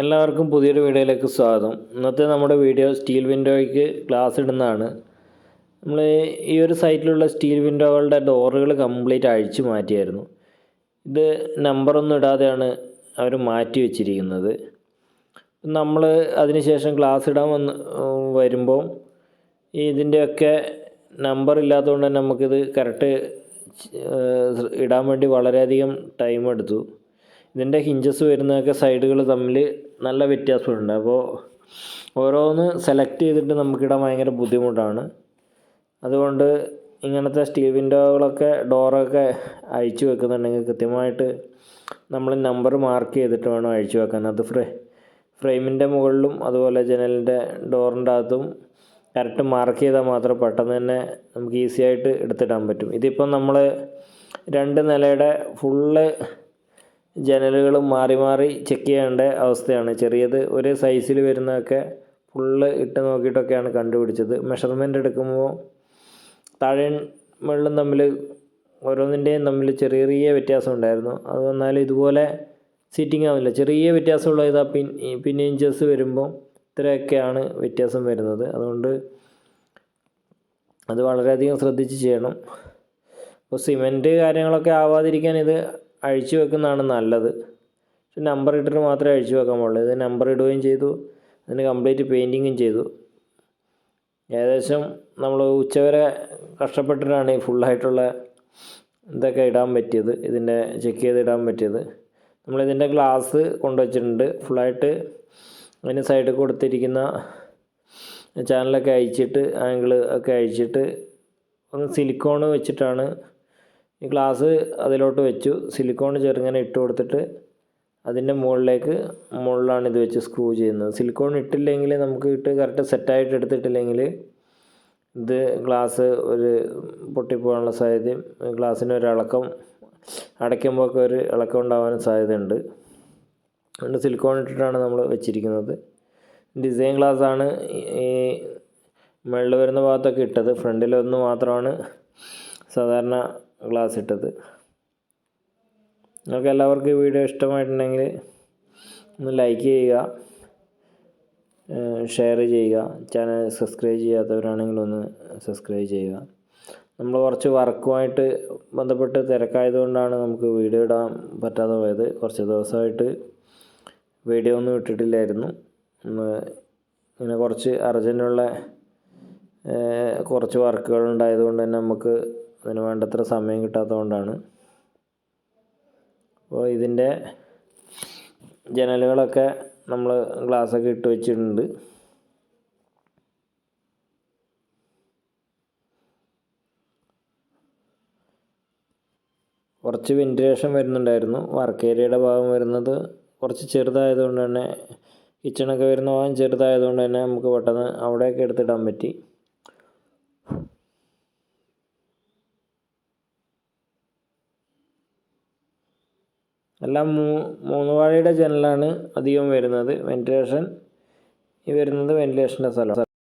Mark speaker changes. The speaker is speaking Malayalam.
Speaker 1: എല്ലാവർക്കും പുതിയൊരു വീഡിയോയിലേക്ക് സ്വാഗതം. ഇന്നത്തെ നമ്മുടെ വീഡിയോ സ്റ്റീൽ വിൻഡോയ്ക്ക് ഗ്ലാസ് ഇടുന്നതാണ്. നമ്മൾ ഈ ഒരു സൈറ്റിലുള്ള സ്റ്റീൽ വിൻഡോകളുടെ ഡോറുകൾ കംപ്ലീറ്റ് അഴിച്ചു മാറ്റിയായിരുന്നു. ഇത് നമ്പറൊന്നും ഇടാതെയാണ് അവർ മാറ്റി വെച്ചിരിക്കുന്നത്. നമ്മൾ അതിനുശേഷം ഗ്ലാസ് ഇടാൻ വന്ന് വരുമ്പോൾ ഇതിന്റെയൊക്കെ നമ്പർ ഇല്ലാത്തതുകൊണ്ട് തന്നെ നമുക്കിത് കറക്റ്റ് ഇടാൻ വേണ്ടി വളരെയധികം ടൈം എടുത്തു. ഇതിന്റെ ഹിഞ്ചസ് വരുന്നതൊക്കെ സൈഡുകൾ തമ്മിൽ നല്ല വ്യത്യാസമുണ്ട്. അപ്പോൾ ഓരോന്ന് സെലക്ട് ചെയ്തിട്ട് നമുക്കിടാൻ ഭയങ്കര ബുദ്ധിമുട്ടാണ്. അതുകൊണ്ട് ഇങ്ങനത്തെ സ്റ്റീൽ വിൻഡോകളൊക്കെ ഡോറൊക്കെ അഴിച്ചു വെക്കുന്നുണ്ടെങ്കിൽ കൃത്യമായിട്ട് നമ്മൾ നമ്പർ മാർക്ക് ചെയ്തിട്ട് വേണം അഴിച്ചു വെക്കാൻ. അത് ഫ്രേ ഫ്രെയിമിന്റെ മുകളിലും അതുപോലെ ജനലിന്റെ ഡോറിന്റെ അകത്തും കറക്റ്റ് മാർക്ക് ചെയ്താൽ മാത്രം പെട്ടെന്ന് തന്നെ നമുക്ക് ഈസി ആയിട്ട് എടുത്തിടാൻ പറ്റും. ഇതിപ്പം നമ്മൾ രണ്ട് നിലയുടെ ഫുള്ള് ജനലുകളും മാറി മാറി ചെക്ക് ചെയ്യേണ്ട അവസ്ഥയാണ്. ചെറിയത് ഒരേ സൈസിൽ വരുന്നതൊക്കെ ഫുള്ള് ഇട്ട് നോക്കിയിട്ടൊക്കെയാണ് കണ്ടുപിടിച്ചത്. മെഷർമെന്റ് എടുക്കുമ്പോൾ താഴെ മുകളിലും തമ്മിൽ ഓരോന്നിന്റെയും തമ്മിൽ ചെറിയ ചെറിയ വ്യത്യാസം ഉണ്ടായിരുന്നു. അത് വന്നാൽ ഇതുപോലെ സീറ്റിംഗ് ആവുന്നില്ല. ചെറിയ വ്യത്യാസമുള്ള ഇതാ പിൻ പിന്നെ ഇഞ്ചസ് വരുമ്പോൾ ഇത്രയൊക്കെയാണ് വ്യത്യാസം വരുന്നത്. അതുകൊണ്ട് അത് വളരെയധികം ശ്രദ്ധിച്ച് ചെയ്യണം. അപ്പോൾ സിമെന്റ് കാര്യങ്ങളൊക്കെ ആവാതിരിക്കാൻ ഇത് അഴിച്ചു വെക്കുന്നതാണ് നല്ലത്. പക്ഷെ നമ്പർ ഇട്ടിട്ട് മാത്രമേ അഴിച്ചു വെക്കാൻ പാടുള്ളൂ. ഇത് നമ്പർ ഇടുകയും ചെയ്തു. അതിന് കംപ്ലീറ്റ് പെയിന്റിങ്ങും ചെയ്തു. ഏകദേശം നമ്മൾ ഉച്ചവരെ കഷ്ടപ്പെട്ടിട്ടാണ് ഈ ഫുള്ളായിട്ടുള്ള ഇതൊക്കെ ഇടാൻ പറ്റിയത്. ഇതിന്റെ ചെക്ക് ചെയ്ത് ഇടാൻ പറ്റിയത്. നമ്മളിതിന്റെ ഗ്ലാസ് കൊണ്ടുവച്ചിട്ടുണ്ട്. ഫുള്ളായിട്ട് അതിന് സൈഡിൽ കൊടുത്തിരിക്കുന്ന ചാനലൊക്കെ അഴിച്ചിട്ട് ആംഗിൾ ഒക്കെ അഴിച്ചിട്ട് ഒന്ന് സിലിക്കോൺ വെച്ചിട്ടാണ് ഈ ഗ്ലാസ് അതിലോട്ട് വെച്ചു. സിലിക്കോൺ ചെറുങ്ങനെ ഇട്ട് കൊടുത്തിട്ട് അതിന്റെ മുകളിലേക്ക് മുകളിലാണ് ഇത് വെച്ച് സ്ക്രൂ ചെയ്യുന്നത്. സിലിക്കോൺ ഇട്ടില്ലെങ്കിൽ നമുക്ക് ഇട്ട് കറക്റ്റ് സെറ്റായിട്ട് എടുത്തിട്ടില്ലെങ്കിൽ ഇത് ഗ്ലാസ് ഒരു പൊട്ടിപ്പോകാനുള്ള സാധ്യതയും ഗ്ലാസ്സിന് ഒരു ഇളക്കം അടയ്ക്കുമ്പോഴൊക്കെ ഒരു ഇളക്കം ഉണ്ടാകാനും സാധ്യതയുണ്ട്. അതുകൊണ്ട് സിലിക്കോൺ ഇട്ടിട്ടാണ് നമ്മൾ വെച്ചിരിക്കുന്നത്. ഡിസൈൻ ഗ്ലാസ് ആണ് ഈ മുകളിൽ വരുന്ന ഭാഗത്തൊക്കെ ഇട്ടത്. ഫ്രണ്ടിലൊന്ന് മാത്രമാണ് സാധാരണ ഗ്ലാസ് ഇട്ടത് നിങ്ങൾക്ക് എല്ലാവർക്കും ഈ വീഡിയോ ഇഷ്ടമായിട്ടുണ്ടെങ്കിൽ ഒന്ന് ലൈക്ക് ചെയ്യുക ഷെയർ ചെയ്യുക. ചാനൽ സബ്സ്ക്രൈബ് ചെയ്യാത്തവരാണെങ്കിൽ ഒന്ന് സബ്സ്ക്രൈബ് ചെയ്യുക. നമ്മൾ കുറച്ച് വർക്കുമായിട്ട് ബന്ധപ്പെട്ട് തിരക്കായതുകൊണ്ടാണ് നമുക്ക് വീഡിയോ ഇടാൻ പറ്റാതെ പോയത്. കുറച്ച് ദിവസമായിട്ട് വീഡിയോ ഒന്നും ഇട്ടിട്ടില്ലായിരുന്നു. ഇങ്ങനെ കുറച്ച് അർജന്റുള്ള കുറച്ച് വർക്കുകൾ ഉണ്ടായതുകൊണ്ട് തന്നെ നമുക്ക് അതിന് വേണ്ടത്ര സമയം കിട്ടാത്തതുകൊണ്ടാണ്. അപ്പോൾ ഇതിന്റെ ജനലുകളൊക്കെ നമ്മൾ ഗ്ലാസ്സൊക്കെ ഇട്ട് വെച്ചിട്ടുണ്ട്. കുറച്ച് വെന്റിലേഷൻ വരുന്നുണ്ടായിരുന്നു. വർക്ക് ഏരിയയുടെ ഭാഗം വരുന്നത് കുറച്ച് ചെറുതായതുകൊണ്ട് തന്നെ കിച്ചണൊക്കെ വരുന്ന ഭാഗം ചെറുതായതുകൊണ്ട് തന്നെ നമുക്ക് പെട്ടെന്ന് അവിടെയൊക്കെ എടുത്തിടാൻ പറ്റി. എല്ലാം മൂ മൂന്ന് വാഴയുടെ ജനലാണ് അധികം വരുന്നത്. വെന്റിലേഷൻ ഈ വരുന്നത് വെന്റിലേഷന്റെ സ്ഥലം.